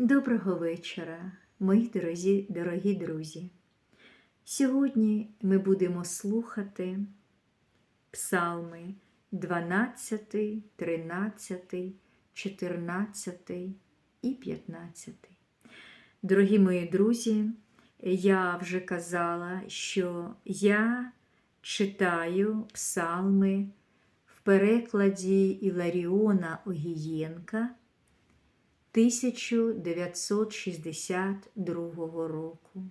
Доброго вечора, мої дорозі, дорогі друзі. Сьогодні ми будемо слухати псалми 12, 13, 14 і 15. Дорогі мої друзі, я вже казала, що я читаю псалми в перекладі Іларіона Огієнка 1962 року.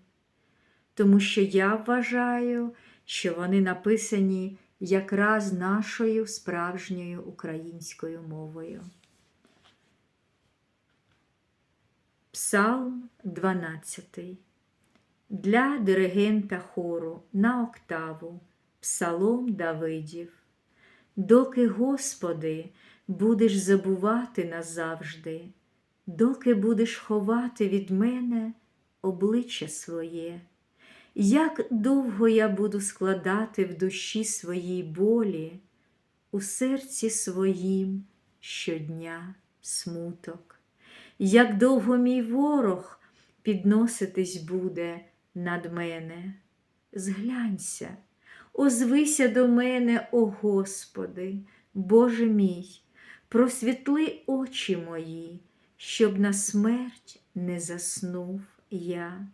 Тому що я вважаю, що вони написані якраз нашою справжньою українською мовою. Псалм 12. Для диригента хору на октаву Псалом Давидів. Доки, Господи, будеш забувати назавжди, доки будеш ховати від мене обличчя своє, як довго я буду складати в душі своїй болі, у серці своїм щодня смуток, як довго мій ворог підноситись буде над мене, зглянься, озвися до мене, о Господи, Боже мій, просвітли очі мої, щоб на смерть не заснув я,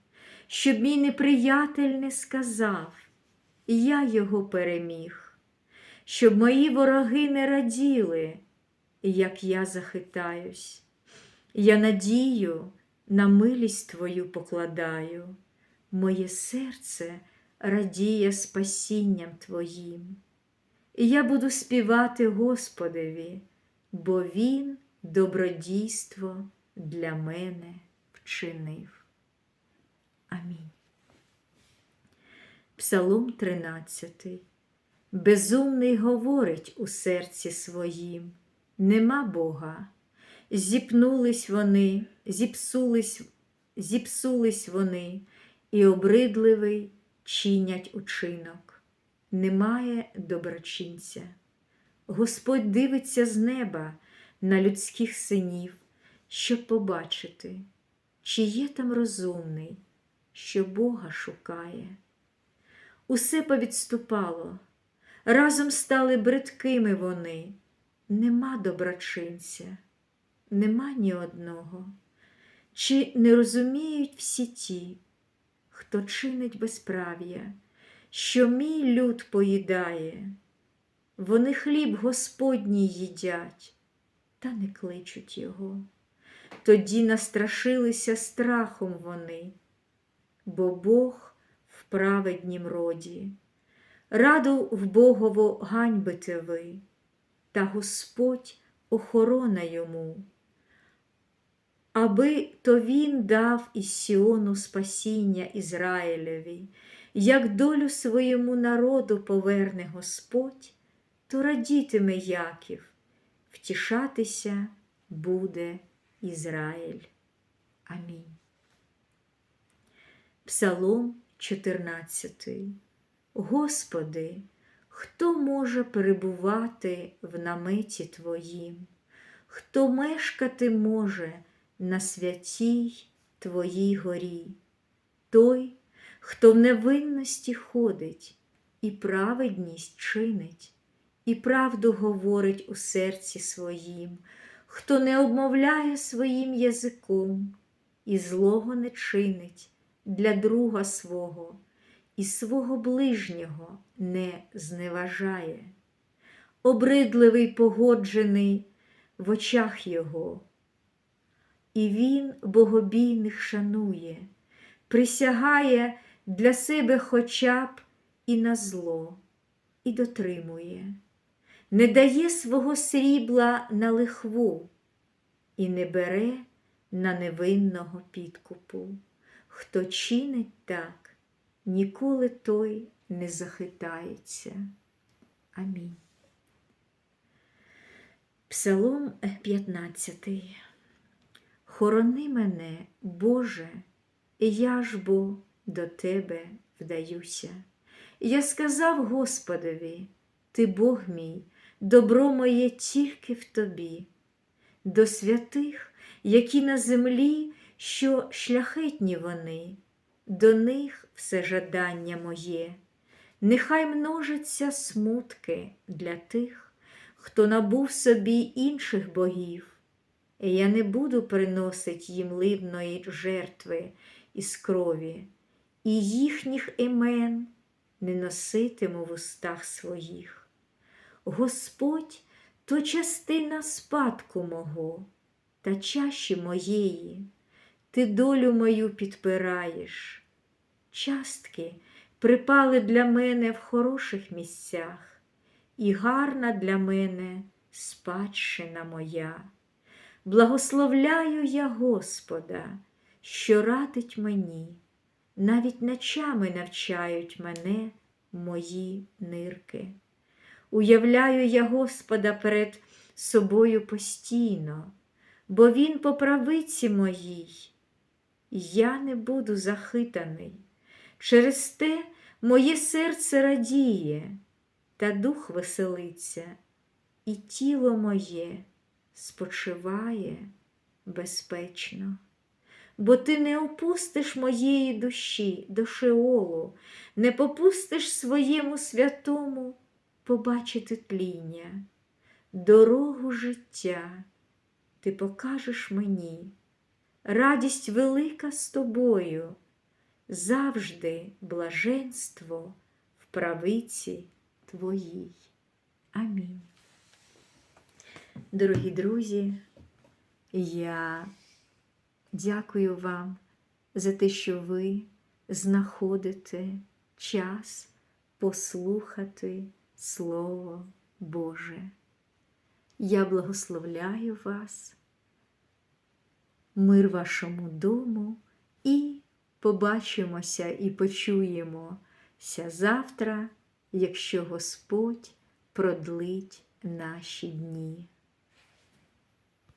щоб мій неприятель не сказав, я його переміг, щоб мої вороги не раділи, як я захитаюсь. Я надію на милість Твою покладаю, моє серце радіє спасінням Твоїм. Я буду співати Господеві, бо Він добродійство для мене вчинив. Амінь. Псалом 13. Безумний говорить у серці своїм, нема Бога. Зіпнулись вони, зіпсулись, зіпсулись вони, і обридливий чинять учинок. Немає доброчинця. Господь дивиться з неба на людських синів, щоб побачити, чи є там розумний, що Бога шукає. Усе повідступало, разом стали бридкими вони, нема доброчинця, нема ні одного. Чи не розуміють всі ті, хто чинить безправ'я, що мій люд поїдає, вони хліб Господній їдять, та не кличуть його. Тоді настрашилися страхом вони, бо Бог в праведнім роді, раду в Богово ганьбите ви, та Господь охорона йому, аби то він дав із Сіону спасіння Ізраїлеві, як долю своєму народу поверне Господь, то радітиме Яків, втішатися буде Ізраїль. Амінь. Псалом 14. Господи, хто може перебувати в наметі Твоїм, хто мешкати може на святій Твоїй горі, той, хто в невинності ходить і праведність чинить, і правду говорить у серці своїм, хто не обмовляє своїм язиком і злого не чинить для друга свого, і свого ближнього не зневажає, обридливий погоджений в очах його, і він богобійних шанує, присягає для себе хоча б і на зло, і дотримує, не дає свого срібла на лихву і не бере на невинного підкупу. Хто чинить так, ніколи той не захитається. Амінь. Псалом 15. Хорони мене, Боже, я ж бо до Тебе вдаюся. Я сказав Господові, Ти Бог мій, добро моє тільки в Тобі, до святих, які на землі що шляхетні вони, до них все жадання моє. Нехай множаться смутки для тих, хто набув собі інших богів. І я не буду приносить їм ливної жертви із крові, і їхніх імен не носитиму в устах своїх. Господь то частина спадку мого та чаші моєї, ти долю мою підпираєш. Частки припали для мене в хороших місцях, і гарна для мене спадщина моя. Благословляю я Господа, що радить мені, навіть ночами навчають мене мої нирки. Уявляю я Господа перед собою постійно, бо Він по правиці моїй. Я не буду захитаний. Через те моє серце радіє, та дух веселиться, і тіло моє спочиває безпечно. Бо ти не опустиш моєї душі до Шеолу, не попустиш своєму святому побачити тління, дорогу життя ти покажеш мені, радість велика з тобою, завжди блаженство в правиці твоїй. Амінь. Дорогі друзі, я дякую вам за те, що ви знаходите час послухати Слово Боже. Я благословляю вас, мир вашому дому і побачимося і почуємося завтра, якщо Господь продлить наші дні.